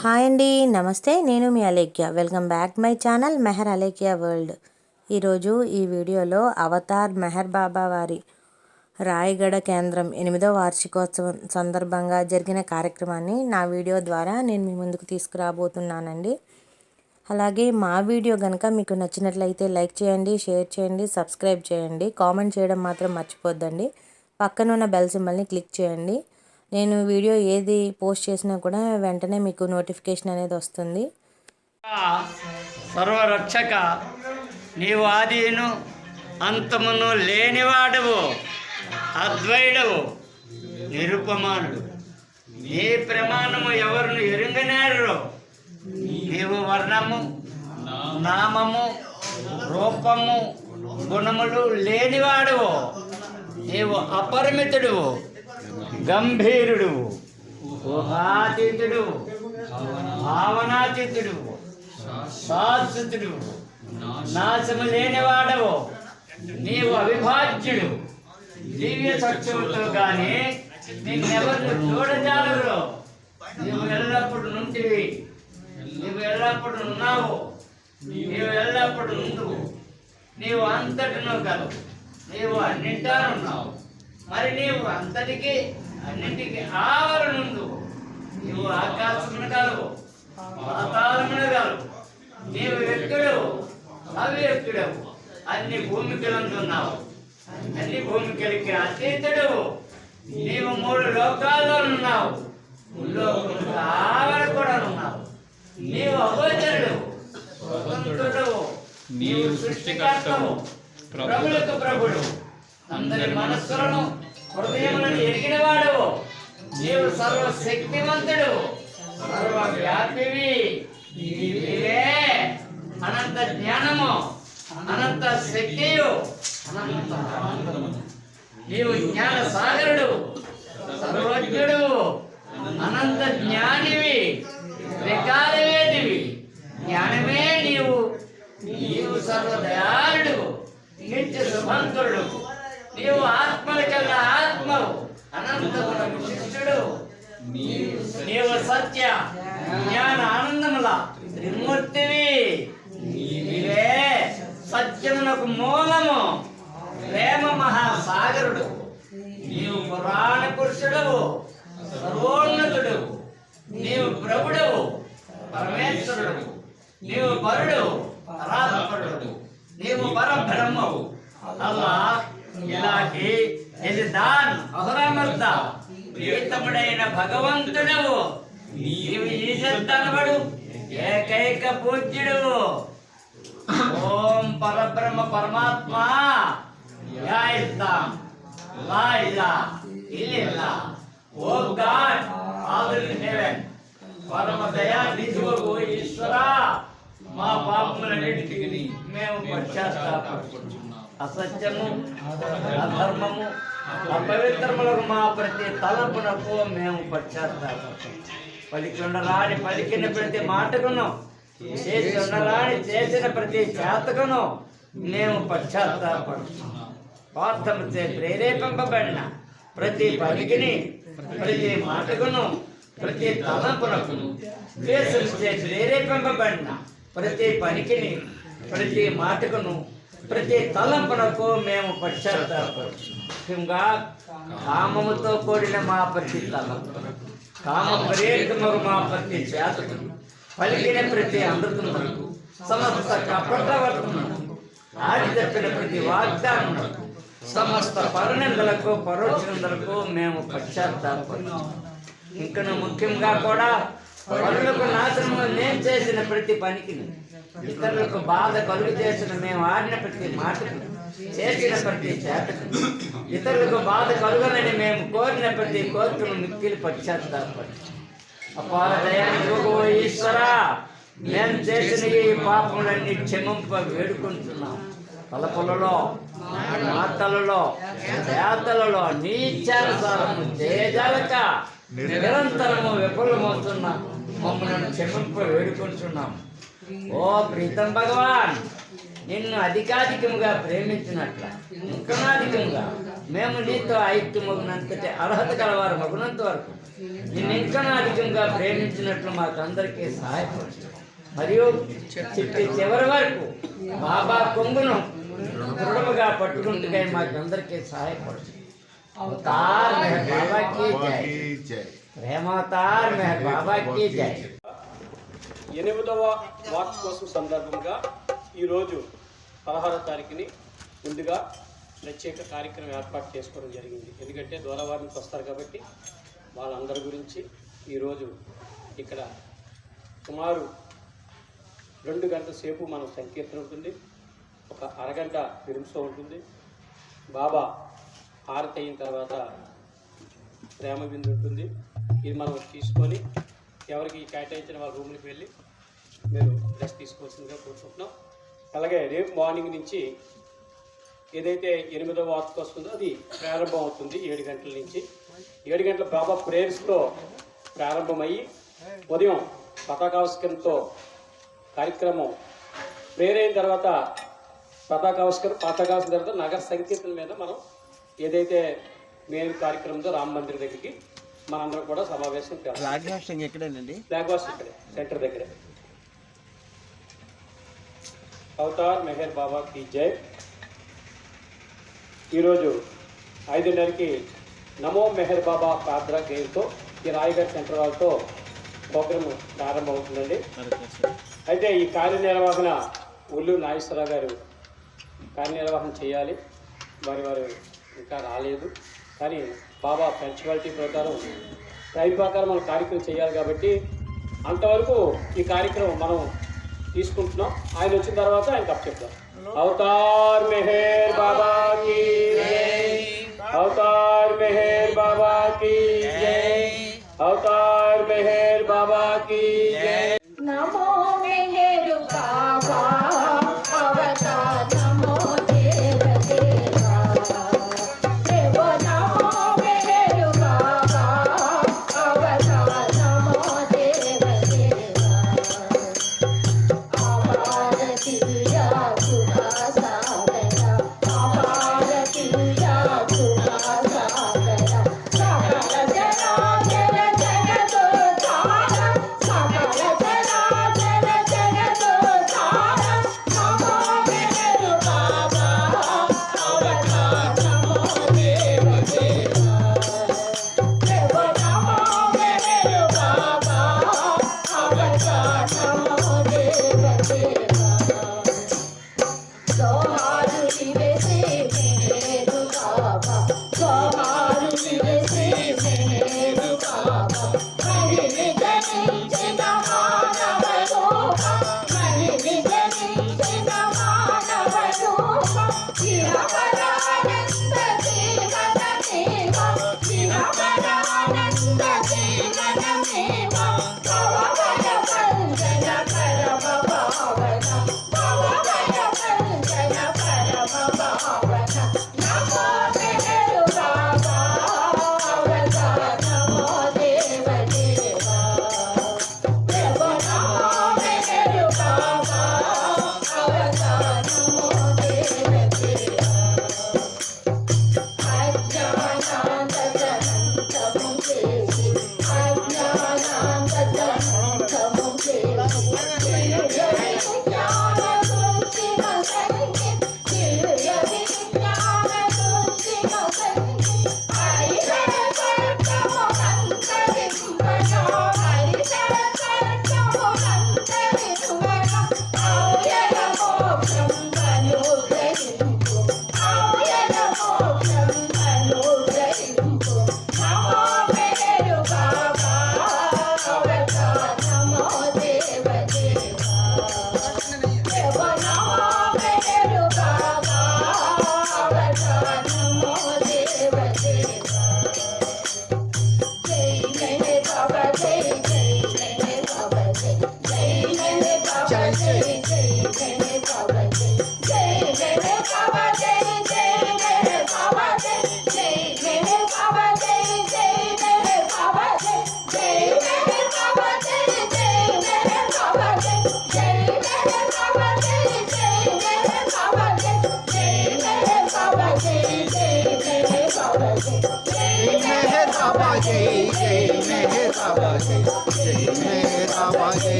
Hi అండి నమస్తే. నేను మీ Alekhya. Welcome back my channel Meher Alekhya world. ఈరోజు ఈ వీడియోలో అవతార్ మెహర్ బాబా వారి రాయగడ కేంద్రం ఎనిమిదో వార్షికోత్సవం సందర్భంగా జరిగిన కార్యక్రమాన్ని నా వీడియో ద్వారా నేను మీ ముందుకు తీసుకురాబోతున్నానండి. అలాగే మా వీడియో కనుక మీకు నచ్చినట్లయితే లైక్ చేయండి షేర్ చేయండి సబ్స్క్రైబ్ చేయండి. కామెంట్ చేయడం మాత్రం మర్చిపోద్దండి. పక్కన ఉన్న బెల్ సింబల్ని క్లిక్ చేయండి. నేను వీడియో ఏది పోస్ట్ చేసినా కూడా వెంటనే మీకు నోటిఫికేషన్ అనేది వస్తుంది. సర్వరక్షక నీవు ఆదిను అంతమును లేనివాడవు అద్వైడవు నిరుపమానుడు. నీ ప్రమాణము ఎవరిని ఎరుంగనేరు నీవు వర్ణము నామము రూపము గుణములు లేనివాడువు. నీవు అపరిమితుడు గంభీరుడు. ఊహాతీతుడు భావనాతీతుడు. శాశ్వతుడు నాశము లేనివాడవు నీవు అవిభాజ్యుడు. దివ్య సత్యముతో గాని నిన్నెవరు చూడజాలరు? నీవు ఎల్లప్పుడు నుంటివి. నీవు ఎల్లప్పుడు ఉన్నావు. నీవు ఎల్లప్పుడు ఉండు నీవు అంతటిను కలవు నీవు అన్నింటా ఉన్నావు మరి నీవు అంతటికి అన్నింటికి ఆవరణుండు నీవు ఆకాశమును కలవు పాతాళమును కలవు నీవు వ్యక్తుడవు అవ్యక్తుడవు అన్ని భూమికలందున్నావు అన్ని భూమికలకి అతీతుడవు నీవు మూడు లోకాల్లో ఉన్నావు. లోకములకు ఆవర కూడా ఉన్నావు. నీవు అగోచరుడు స్వతంత్రుడవు. నీవు సృష్టికర్తవు. ప్రభులకు ప్రభుడు. అందరి మనస్సులను హృదయములను ఎరిగినవాడు. నీవు సర్వశక్తివంతుడు సర్వవ్యాపివి. నీవే అనంత జ్ఞానము. అనంత శక్తియు. అనంత నీవు జ్ఞాన సాగరుడు సర్వజ్ఞుడు. అనంత జ్ఞానివి. త్రికాలవేదివి. జ్ఞానమే నీవు. నీవు సర్వదయాళుడు. నిత్య శుభంతుడు. నీవు ఆత్మల కన్నా ఆత్మవు. అనంతముల శిష్యుడు. నీవు సత్య జ్ఞాన ఆనందముల త్రిమూర్తివి. నీవే సత్యమునకు మూలము. ప్రేమ మహాసాగరుడు. నీవు పురాణ పురుషుడవు. సర్వోన్నతుడు. నీవు ప్రభుడవు పరమేశ్వరుడు. నీవు పరుడు పరాత్పరుడు. నీవు పరబ్రహ్మవు. అల్లా ఇలాంటి ఇది దాన్ అహురమర్ద ప్రీతముడైన భగవంతుడవు. నీవు ఈశంతనబడు ఏకైక పూజ్యుడు ఓం పరబ్రహ్మ పరమాత్మ. యా ఇస్తాం లా ఇలా ఇల్లిల్లా. O God father in heaven. పరమ దయా నిధువు ఈశ్వర. మా పాపములన్నిటికి మేము పశ్చాత్తాపడుకుంటున్నాం అసత్యము అధర్మము అపవిత్రములకు మా ప్రతి తలపునకు మేము పశ్చాత్తాపడుతున్నాం పలికిండరాని పలికిన ప్రతి మాటకును చేసి ఉండరాని చేసిన ప్రతి చేతకును మేము పశ్చాత్తాపడుతున్నాం స్వార్థముచే ప్రేరేపింపబడిన ప్రతి పలికిని ప్రతి మాటకును ప్రతి తలంపునకును చేసి ప్రేరేపింపబడిన ప్రతి పనికిని ప్రతి మాటకును ప్రతి తలంపునకు మేము ముఖ్యంగా కామముతో కూడిన మా ప్రతి తలంపు. కామ ప్రేరితముకు మా ప్రతి చేతకు. పలికిన ప్రతి అమృతమునకు. సమస్త కపటవర్తమునకు. ఆడి తప్పిన ప్రతి వాగ్దానమునకు. సమస్త పరనిందలకు పరోక్షనిందలకు మేము పశ్చాత్తాపడుతున్నాం ఇంకను ముఖ్యంగా కూడా పనులకు నాశనము నేను చేసిన ప్రతి పనికి ఇతరులకు బాధ కలుగు చేసిన మేము ఆడిన ప్రతి మాటకు చేసిన ప్రతి చేతకు. ఇతరులకు బాధ కలుగనని మేము కోరిన ప్రతి కోరికను మిక్కిలి పశ్చాత్తాపడి. అపార దయానికి ఈశ్వరా మేము చేసిన ఈ పాపములన్నీ క్షమింప వేడుకుంటున్నాం. తలపులలో మాటలలో చేతలలో నీచానుసారము చేయజాలక నిరంతరము విఫలమవుతున్నాం మమ్మల్ని క్షమింప వేడుకుంటున్నాం. ఓ ప్రీతం భగవాన్ నిన్ను అధికాధికముగా ప్రేమించినట్ల ఇంకనాధికముగా మేము నీతో ఐక్యమగినంతటి అర్హత కలవారు మగునంత వరకు నిన్ను ఇంకనాధికంగా ప్రేమించినట్లు మాకందరికీ సహాయపడు మరియు చిట్టి చివరి వరకు బాబా కొంగును దృఢముగా పట్టుకుంటుగా మాకందరికీ సహాయపడు అవతార్ మెహర్ బాబా కీ జై. ప్రేమవతార్ మెహర్ బాబా కీ జై. ఎనిమిదవ వార్షికోత్సవం సందర్భంగా ఈరోజు పదహారో తారీఖుని ముందుగా ప్రత్యేక కార్యక్రమం ఏర్పాటు చేసుకోవడం జరిగింది. ఎందుకంటే దూరవారి నుంచి వస్తారు కాబట్టి వాళ్ళందరి గురించి ఈరోజు ఇక్కడ సుమారు రెండు గంటల సేపు మనం సంకీర్తన ఉంటుంది. ఒక అరగంట ఫిల్మ్ ఉంటుంది. బాబా హారతి అయిన తర్వాత ప్రేమ బిందు ఉంటుంది. ఇది మనం తీసుకొని ఎవరికి కేటాయించిన వాళ్ళ రూమ్కి వెళ్ళి మీరు రెస్ట్ తీసుకోవాల్సిందిగా కోరుకుంటున్నాం. అలాగే రేపు మార్నింగ్ నుంచి ఏదైతే ఎనిమిదవ వార్తకు వస్తుందో అది ప్రారంభం అవుతుంది ఏడు గంటల నుంచి. ఏడు గంటల బాబా ప్రేయర్స్తో ప్రారంభమయ్యి ఉదయం పతాకావిష్కరణతో కార్యక్రమం ప్రేయర్ అయిన తర్వాత పతాకావిష్కరణ పతాకావిష్కరణ తర్వాత నగర సంకీర్తన మీద మనం ఏదైతే మెయిన్ కార్యక్రమంతో రామ మందిర్ దగ్గరికి మనందరం కూడా సమావేశం ఫ్లాగ్ హాస్టింగ్ ఎక్కడేనండి? ఫ్లాగ్ ఇక్కడే సెంటర్ దగ్గరే. అవతార్ మెహర్ బాబా కి జై. ఈరోజు ఐదున్నరకి నమో మెహర్ బాబా ప్రార్థన గేమ్తో ఈ రాయగఢ్ సెంటర్ వాళ్ళతో ప్రోగ్రామ్ ప్రారంభమవుతుందండి. అయితే ఈ కార్యనిర్వహణ ఉల్లు నాగేశ్వరరావు గారు కార్యనిర్వహణ చేయాలి. వారి వారు ఇంకా రాలేదు. కానీ బాబా పంచువాలిటీ ప్రకారం టైం ప్రకారం మనం కార్యక్రమం చేయాలి కాబట్టి అంతవరకు ఈ కార్యక్రమం మనం తీసుకుంటున్నాం ఆయన వచ్చిన తర్వాత ఆయన కప్ చెప్తాం అవతార్ మెహర్ బాబా కి అవతార్ మెహర్ బాబా కి అవతార్ మెహర్ బాబా కి నమో আছি আবার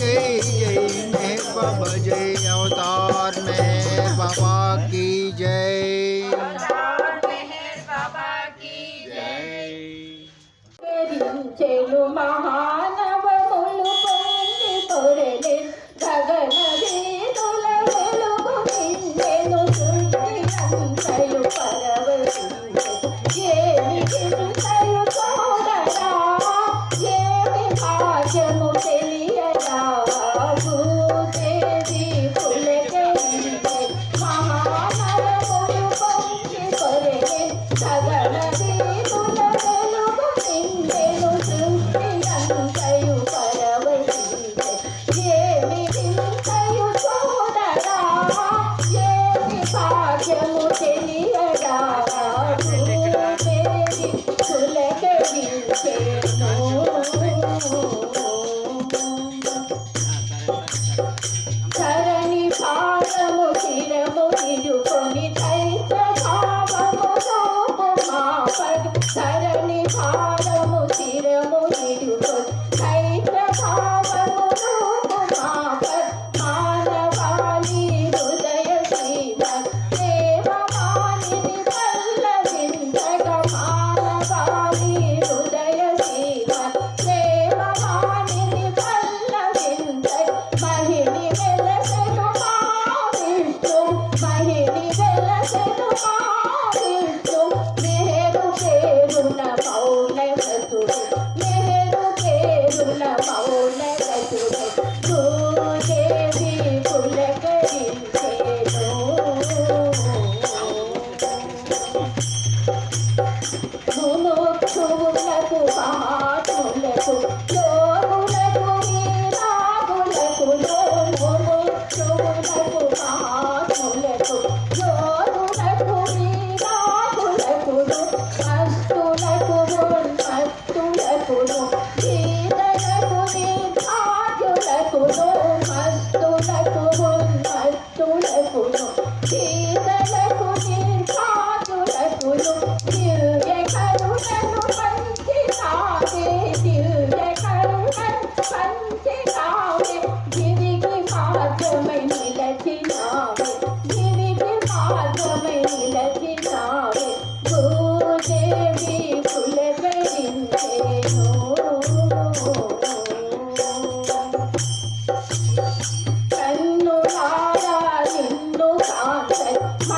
Hey. 多搞安全。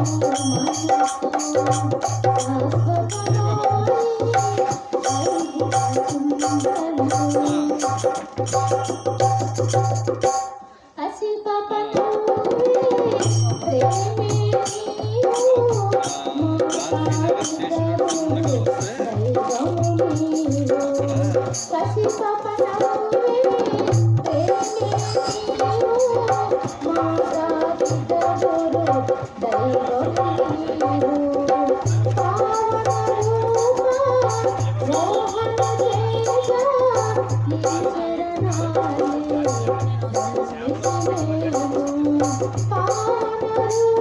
ప్రేమే హసి Oh,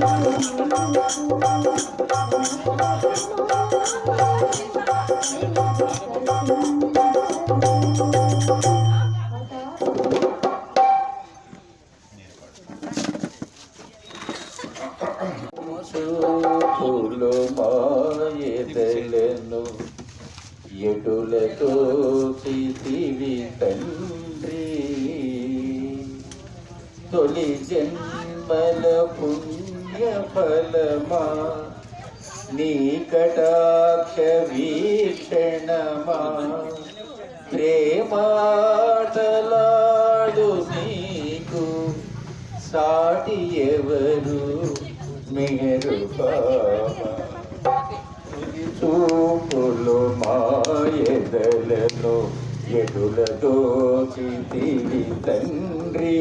చూపులు చూపులు మాయదలను ఎడులతో చితివి తండ్రి.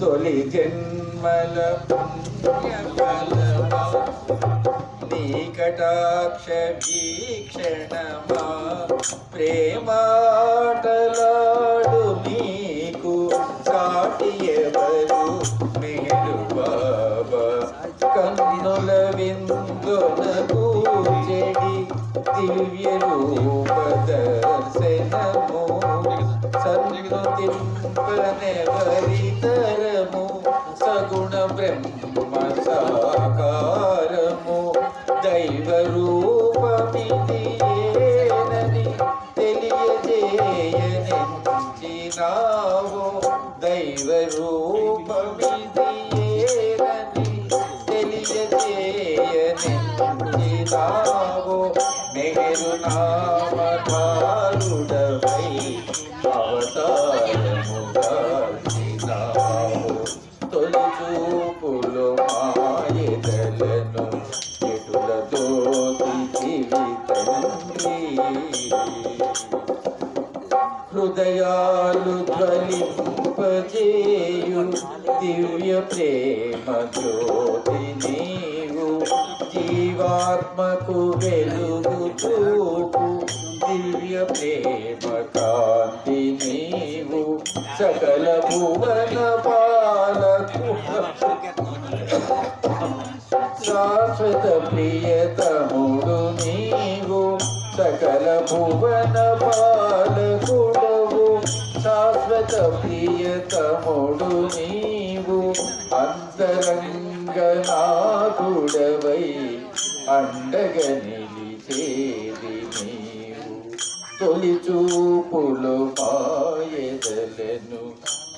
తొలి జన్మల పుణ్యఫలమా నీ కటాక్ష వీక్షణమా ప్రేమాటలాడు నీకు సాటి ఎవరు దివ్య రూప దర్శనము సంతింపనెవరితరము సగుణ బ్రహ్మ సాకారము దైవ రూపమిది ఏనని సకల భువన పాలకు శాశ్వత ప్రియతముడు నీవు సకల భువన పాలకుడవు శాశ్వత ప్రియతముడు నీవు అంతరంగ నాకుడవై అండగ నిలిచే తొలి చూపులు పాయదలను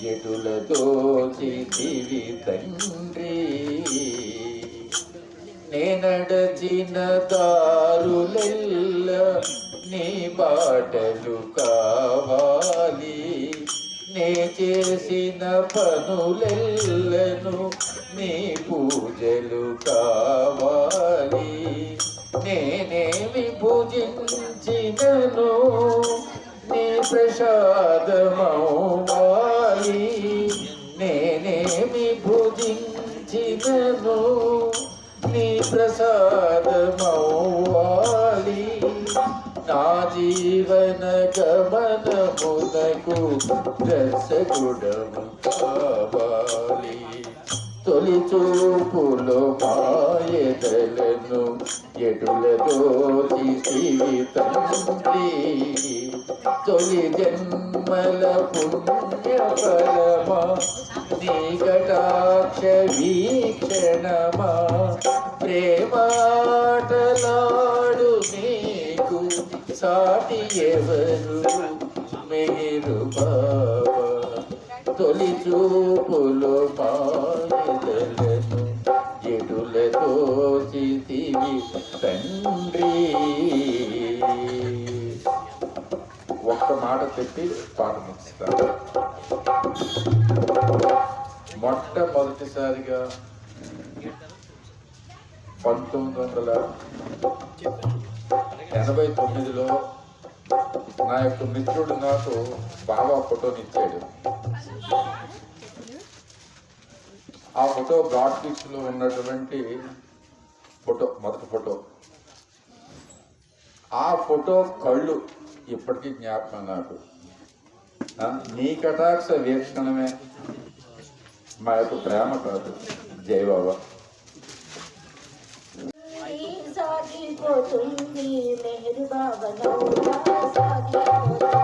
ఎటులతో దోచితివి తండ్రి? నేనడచిన దారులెల్ల నీ బాటలు కావాలి. నే చేసిన పనులెల్లను నీ పూజలు కావాలి గమనమునకు దర్శకుడము కావాలి తొలి చూపులో మాయదలను ఎడులతో తీసివి తండ్రి తొలి జన్మల పుణ్య ఫలమా నీ కటాక్ష వీక్షణమా ప్రేమాటలాడు నీకు సాటి ఎవరు? మే తొలి చూపులో మాయదలను ఎటులతో చితివి తండ్రి. ఒక్క మాట చెప్పి పాట ముగిస్తారు మొట్టమొదటిసారిగా పంతొమ్మిది వందల ఎనభై తొమ్మిదిలో నా యొక్క మిత్రుడు నాకు బాబా ఫోటోని ఇచ్చాడు ఆ ఫోటో బ్రాడ్లో ఉన్నటువంటి ఫోటో మొదటి ఫోటో. ఆ ఫోటో కళ్ళు ఇప్పటికీ జ్ఞాపకం నాకు. నీ కటాక్ష వీక్షణమే. మా యొక్క ప్రేమ కాదు. జయబాబా బాబా సాగిపోతుంది మెహరు బాబా నౌలా సాగిపోతుంది